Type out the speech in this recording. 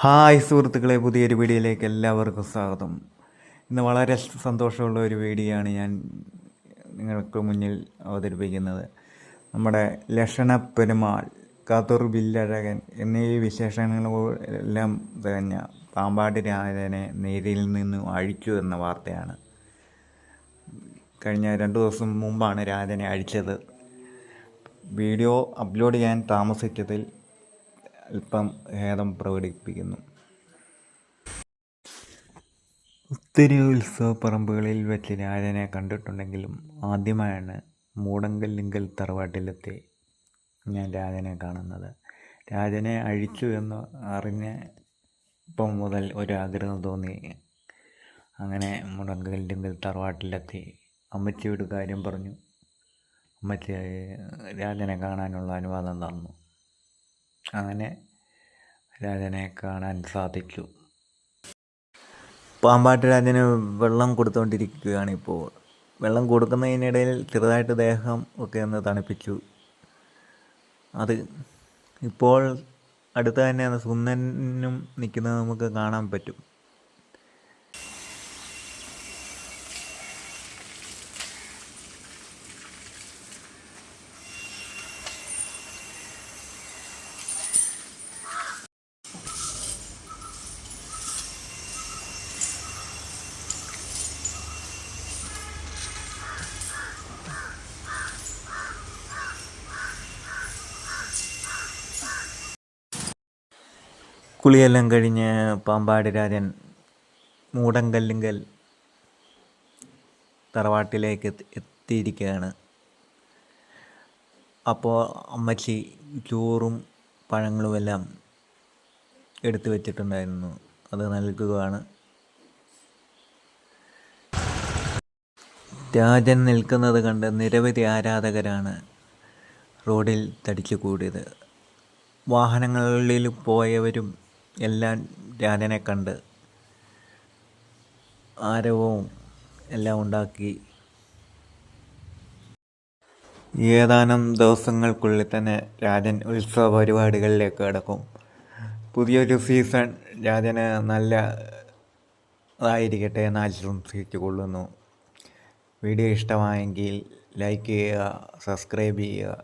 Hi സുഹൃത്തുക്കളെ പുതിയൊരു വീഡിയോയിലേക്ക് എല്ലാവർക്കും സ്വാഗതം. ഇന്ന് വളരെ സന്തോഷമുള്ള ഒരു വീഡിയോയാണ് ഞാൻ നിങ്ങൾക്ക് മുന്നിൽ അവതരിപ്പിക്കുന്നത്. നമ്മുടെ ലക്ഷണ പെരുമാൾ കാത്തൂർ ബില്ലഴകൻ എന്നീ വിശേഷങ്ങളെല്ലാം തികഞ്ഞ പാമ്പാട്ടി രാജനെ നേരിൽ നിന്ന് അഴിച്ചു എന്ന വാർത്തയാണ്. കഴിഞ്ഞ രണ്ട് ദിവസം മുമ്പാണ് രാജനെ അഴിച്ചത്. വീഡിയോ അപ്ലോഡ് ചെയ്യാൻ താമസിച്ചതിൽ അല്പം ഖേദം പ്രകടിപ്പിക്കുന്നു. ഒത്തിരി ഉത്സവപ്പറമ്പുകളിൽ വെച്ച് രാജനെ കണ്ടിട്ടുണ്ടെങ്കിലും ആദ്യമായാണ് മൂടങ്കല്ലിങ്കൽ തറവാട്ടിലെത്തി ഞാൻ രാജനെ കാണുന്നത്. രാജനെ അഴിച്ചു എന്ന് അറിഞ്ഞ ഇപ്പം മുതൽ ഒരു ആഗ്രഹം തോന്നി. അങ്ങനെ മുടങ്കല്ലിങ്കൽ തറവാട്ടിലെത്തി. അമ്മച്ചിയോട് കാര്യം പറഞ്ഞു. അമ്മച്ചി രാജനെ കാണാനുള്ള അനുവാദം തന്നു. അങ്ങനെ രാജനെ കാണാൻ സാധിച്ചു. പാമ്പാട്ട് രാജന് വെള്ളം കൊടുത്തുകൊണ്ടിരിക്കുകയാണ് ഇപ്പോൾ. വെള്ളം കൊടുക്കുന്നതിനിടയിൽ ചെറുതായിട്ട് ദേഹം ഒക്കെ ഒന്ന് തണുപ്പിച്ചു. അത് ഇപ്പോൾ അടുത്ത് തന്നെ സുന്ദനും നിൽക്കുന്നത് നമുക്ക് കാണാൻ പറ്റും. കുളിയെല്ലാം കഴിഞ്ഞ് പാമ്പാടി രാജൻ മൂടങ്കല്ലിങ്കൽ തറവാട്ടിലേക്ക് എത്തിയിരിക്കുകയാണ്. അപ്പോൾ അമ്മച്ചി ചോറും പഴങ്ങളുമെല്ലാം എടുത്തു വെച്ചിട്ടുണ്ടായിരുന്നു. അത് നൽകുകയാണ്. രാജൻ നിൽക്കുന്നത് കണ്ട് നിരവധി ആരാധകരാണ് റോഡിൽ തടിച്ചു കൂടിയത് വാഹനങ്ങളിൽ പോയവരും എല്ലാം രാജനെ കണ്ട് ആരവവും എല്ലാം ഉണ്ടാക്കി. ഏതാനും ദിവസങ്ങൾക്കുള്ളിൽ തന്നെ രാജൻ ഉത്സവ പരിപാടികളിലേക്ക് കടക്കും. പുതിയൊരു സീസൺ രാജന് നല്ല ആയിരിക്കട്ടെ എന്ന് ആശംസിച്ചു കൊള്ളുന്നു വീഡിയോ ഇഷ്ടമായെങ്കിൽ ലൈക്ക് ചെയ്യുക സബ്സ്ക്രൈബ് ചെയ്യുക.